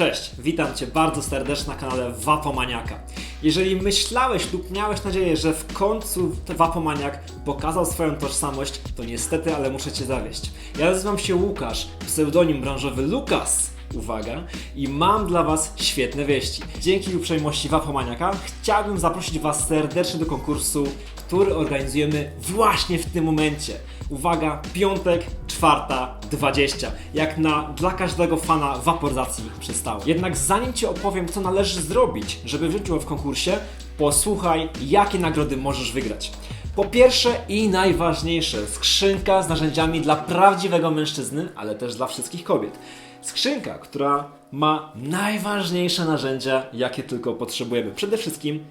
Cześć, witam Cię bardzo serdecznie na kanale Wapomaniaka. Jeżeli myślałeś lub miałeś nadzieję, że w końcu Wapomaniak pokazał swoją tożsamość, to niestety, ale muszę Cię zawieść. Ja nazywam się Łukasz, pseudonim branżowy Lukas. Uwaga, i mam dla Was świetne wieści. Dzięki uprzejmości Wapomaniaka chciałbym zaprosić Was serdecznie do konkursu, który organizujemy właśnie w tym momencie. Uwaga, piątek, czwarta, 20. Jak na dla każdego fana waporyzacji przystało. Jednak zanim Ci opowiem, co należy zrobić, żeby wziąć w konkursie, posłuchaj, jakie nagrody możesz wygrać. Po pierwsze i najważniejsze, skrzynka z narzędziami dla prawdziwego mężczyzny, ale też dla wszystkich kobiet. Skrzynka, która ma najważniejsze narzędzia, jakie tylko potrzebujemy. Przede wszystkim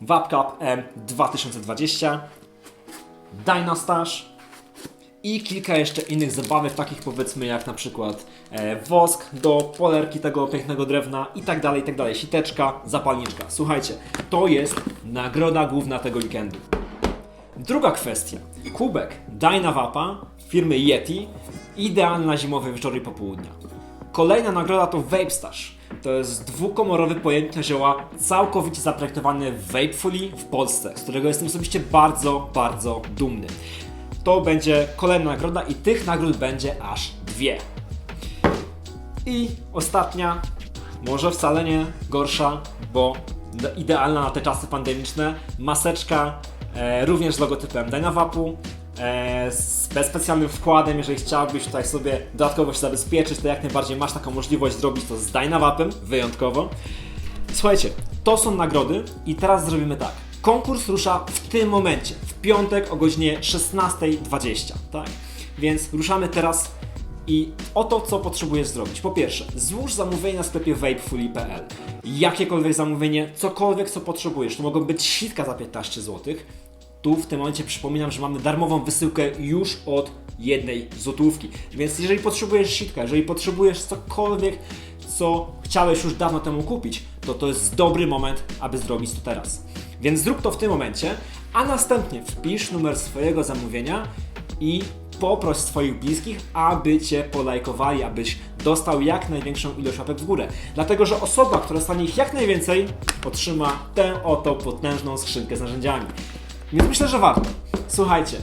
Vapcap M2020, Dynastash, i kilka jeszcze innych zabawek, takich powiedzmy jak na przykład e, wosk do polerki tego pięknego drewna i tak dalej, i tak dalej. Siteczka, zapalniczka. Słuchajcie, to jest nagroda główna tego weekendu. Druga kwestia. Kubek Dynavapa firmy Yeti, idealny na zimowe wieczory i popołudnia. Kolejna nagroda to Vape Stash. To jest dwukomorowy pojemnik zioła całkowicie zaprojektowany w Vapefully w Polsce, z którego jestem osobiście bardzo, bardzo dumny. To będzie kolejna nagroda i tych nagród będzie aż dwie. I ostatnia, może wcale nie gorsza, bo idealna na te czasy pandemiczne, maseczka e, również z logotypem Dynavapu, e, z bez specjalnym wkładem, jeżeli chciałbyś tutaj sobie dodatkowo się zabezpieczyć, to jak najbardziej masz taką możliwość zrobić to z Dynavapem, wyjątkowo. Słuchajcie, to są nagrody i teraz zrobimy tak. Konkurs rusza w tym momencie, w piątek o godzinie 16.20, tak? Więc ruszamy teraz i oto co potrzebujesz zrobić. Po pierwsze, złóż zamówienie na sklepie vapefully.pl. Jakiekolwiek zamówienie, cokolwiek co potrzebujesz. To mogą być sitka za 15 zł. Tu w tym momencie przypominam, że mamy darmową wysyłkę już od jednej złotówki. Więc jeżeli potrzebujesz sitka, jeżeli potrzebujesz cokolwiek, co chciałeś już dawno temu kupić, to to jest dobry moment, aby zrobić to teraz. Więc zrób to w tym momencie, a następnie wpisz numer swojego zamówienia i poproś swoich bliskich, aby Cię polajkowali, abyś dostał jak największą ilość łapek w górę. Dlatego, że osoba, która stanie ich jak najwięcej, otrzyma tę oto potężną skrzynkę z narzędziami. Więc myślę, że warto. Słuchajcie,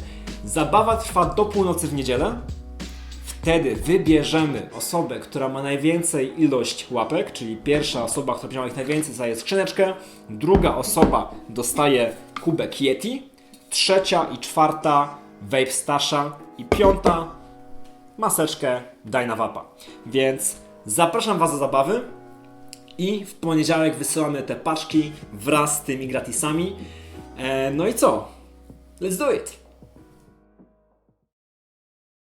zabawa trwa do północy w niedzielę. Wtedy wybierzemy osobę, która ma najwięcej ilość łapek, czyli pierwsza osoba, która miała ich najwięcej, dostaje skrzyneczkę, druga osoba dostaje kubek Yeti, trzecia i czwarta Vape Stasha i piąta maseczkę Dynavapa. Więc zapraszam Was do zabawy i w poniedziałek wysyłamy te paczki wraz z tymi gratisami. E, no i co? Let's do it!